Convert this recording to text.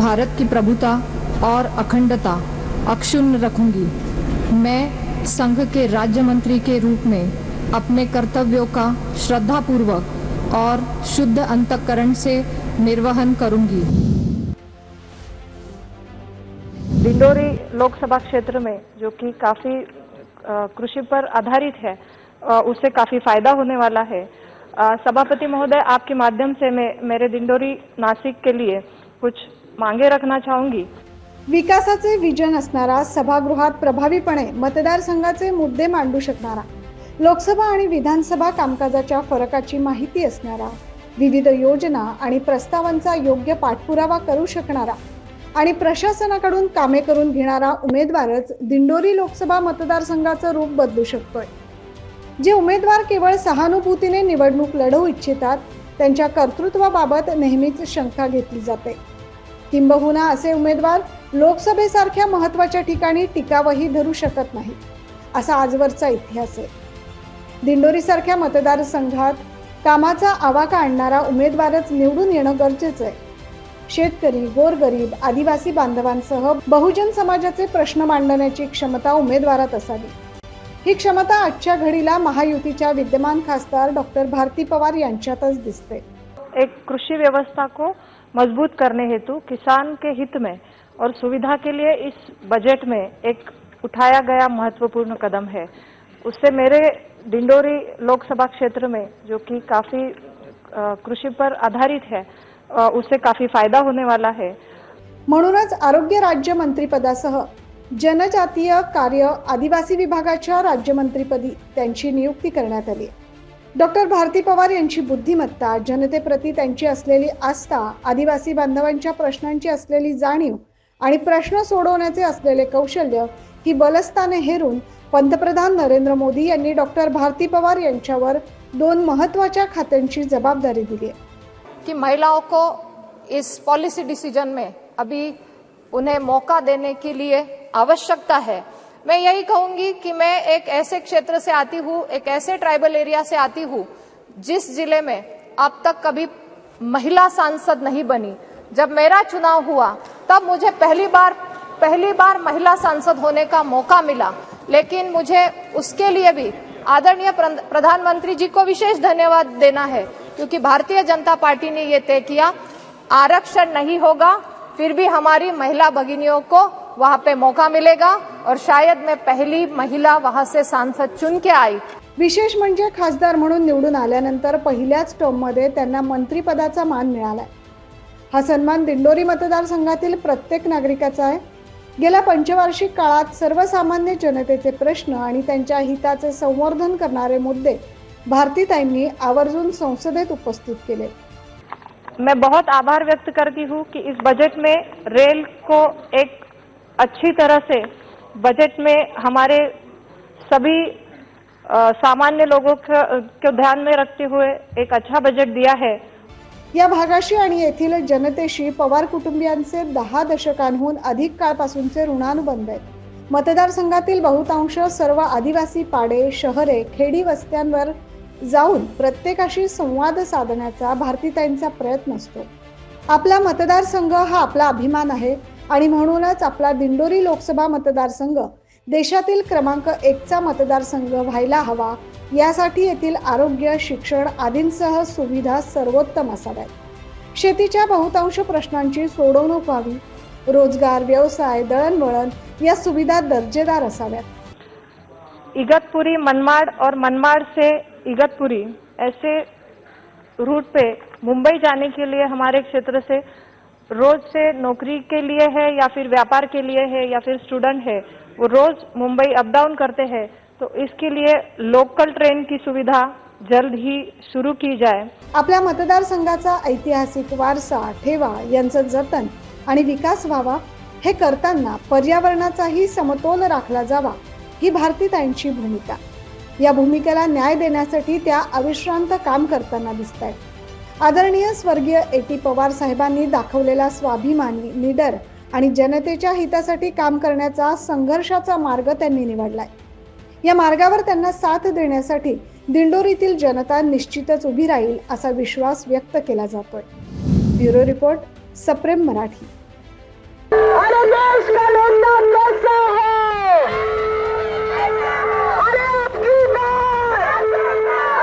भारत की प्रभुता और अखंडता अक्षुण्ण रखूँगी। मैं संघ के राज्य मंत्री के रूप में अपने कर्तव्यों का श्रद्धापूर्वक और शुद्ध अंतकरण से निर्वहन करूँगी। डिंडोरी लोकसभा क्षेत्र में, जो कि काफ़ी कृषि पर आधारित है उससे काफ़ी फ़ायदा होने वाला है। सभापति महोदय, आपके माध्यम से मैं, मेरे डिंडोरी नासिक के लिए कुछ मांगे रखना चाहूंगी. विकासाचे विजन असणारा सभागृहात प्रभावीपणे मतदारसंघाचे मुद्दे मांडू शकणारा लोकसभा आणि विधानसभा कामकाजाच्या फरकाची माहिती असणारा विविध योजना आणि प्रस्तावांचा योग्य पाठपुरावा करू शकणारा आणि प्रशासनाकडून कामे करून घेणारा उमेदवारच दिंडोरी लोकसभा मतदारसंघाचं रूप बदलू शकतोय. जे उमेदवार केवळ सहानुभूतीने निवडणूक लढवू इच्छितात त्यांच्या कर्तृत्वाबाबत नेहमीच शंका घेतली जाते. किंबहुना असे उमेदवार लोकसभेसारख्या महत्त्वाच्या ठिकाणी टिकावही धरू शकत नाही असा आजवरचा इतिहास आहे. दिंडोरीसारख्या मतदारसंघात कामाचा आवाका आणणारा उमेदवारच निवडून येणं गरजेचं आहे. शेतकरी गोरगरीब आदिवासी बांधवांसह बहुजन समाजाचे प्रश्न मांडण्याची क्षमता उमेदवारात असावी. ही क्षमता आजच्या घडीला महायुतीच्या विद्यमान खासदार डॉक्टर भारती पवार यांच्यातच दिसते. एक कृषी व्यवस्था को मज़बूत करने हेतु किसान के हित में और सुविधा के लिए इस बजट में एक उठाया गया महत्वपूर्ण कदम है। उससे मेरे डिंडोरी लोकसभा क्षेत्र में, जो कि काफ़ी कृषि पर आधारित है उससे काफ़ी फ़ायदा होने वाला है। म्हणूनच आरोग्य राज्यमंत्रीपदासह जनजातीय कार्य आदिवासी विभागाच्या राज्यमंत्रीपदी त्यांची नियुक्ती करण्यात आली डॉक्टर भारती पवार यांची बुद्धिमत्ता जनतेप्रती त्यांची असलेली आस्था आदिवासी बांधवांच्या प्रश्नांची असलेली जाणीव आणि प्रश्न सोडवण्याचे असलेले कौशल्य ही बलस्थाने हेरून पंतप्रधान नरेंद्र मोदी यांनी डॉक्टर भारती पवार यांच्यावर दोन महत्त्वाच्या खात्यांची जबाबदारी दिली की कि महिलाओं को इस पॉलिसी डिसीजन में अभी उन्हें मौका देने के लिए आवश्यकता है मैं यही कहूँगी कि मैं एक ऐसे क्षेत्र से आती हूँ, एक ऐसे ट्राइबल एरिया से आती हूँ, जिस ज़िले में अब तक कभी महिला सांसद नहीं बनी। जब मेरा चुनाव हुआ, तब मुझे पहली बार पहली बार महिला सांसद होने का मौका मिला। लेकिन मुझे उसके लिए भी आदरणीय प्रधानमंत्री जी को विशेष धन्यवाद देना है, क्योंकि भारतीय जनता पार्टी ने ये तय किया, आरक्षण नहीं होगा, फिर भी हमारी महिला भगिनियों को वहां पे मौका मिलेगा और शायद मैं पहली महिला वहां से सांसद चुन के आई। विशेष म्हणजे खासदार म्हणून निवडून आल्यानंतर पहिल्याच टर्ममध्ये त्यांना मंत्रिपदाचा मान मिळालाय. हा सन्मान दिंडोरी मतदारसंघातील प्रत्येक नागरिकाचा आहे. गेल्या पंचवार्षिक काळात सर्वसामान्य जनतेचे प्रश्न आणि त्यांच्या हिताचे संवर्धन करणारे मुद्दे भारतीताईंनी आवर्जून संसदेत उपस्थित केले. मैं बहुत आभार व्यक्त करती हूँ कि इस बजट में रेल को एक अच्छी तरह से बजट में हमारे सभी सामान्य लोगों को को ध्यान में रखते हुए एक अच्छा बजट दिया है। या भागाशी आणि येथील जनतेशी पवार कुटुंबियांचे दहा दशकांहून अधिक काळपासूनचे ऋणानुबंध आहेत. मतदारसंघातील बहुतांश सर्व आदिवासी पाडे शहरे खेडी वस्त्यांवर जाऊन प्रत्येकाशी संवाद साधण्याचा भारतीताईंचा प्रयत्न असतो. आपला मतदारसंघ हा आपला अभिमान आहे. आणि म्हणूनच आपला दिंडोरी लोकसभा मतदारसंघ देशातील क्रमांक एकचा मतदारसंघ व्हायला हवा यासाठी येथील आरोग्य शिक्षण आदींसह सुविधा सर्वोत्तम असाव्यात. शेतीच्या बहुतांश प्रश्नांची सोडवणूक व्हावी. रोजगार व्यवसाय दळणवळण या सुविधा दर्जेदार असाव्यात. इगतपुरी मनमाड़ और मनमाड़ से इगतपुरी ऐसे रूट पे मुंबई जाने के लिए हमारे क्षेत्र से रोज से नौकरी के लिए है या फिर व्यापार के लिए है या फिर स्टूडेंट है वो रोज मुंबई अप डाउन करते हैं तो इसके लिए लोकल ट्रेन की सुविधा जल्द ही शुरू की जाए। आपल्या मतदारसंघाचा ऐतिहासिक वारसा ठेवा यांचं जतन आणि विकास व्हावा हे करताना पर्यावरणाचाही समतोल राखला जावा ही भारतीताईंची भूमिका. या भूमिकेला न्याय देण्यासाठी त्या अविश्रांत काम करताना दिसत आहेत आदरणीय स्वर्गीय ए टी पवार साहेबांनी दाखवलेला स्वाभिमानी निडर आणि जनतेच्या हितासाठी काम करण्याचा संघर्षाचा मार्ग त्यांनी निवडलाय. या मार्गावर त्यांना साथ देण्यासाठी दिंडोरीतील जनता निश्चितच उभी राहील असा विश्वास व्यक्त केला जातोय. ब्युरो रिपोर्ट सप्रेम मराठी. देश का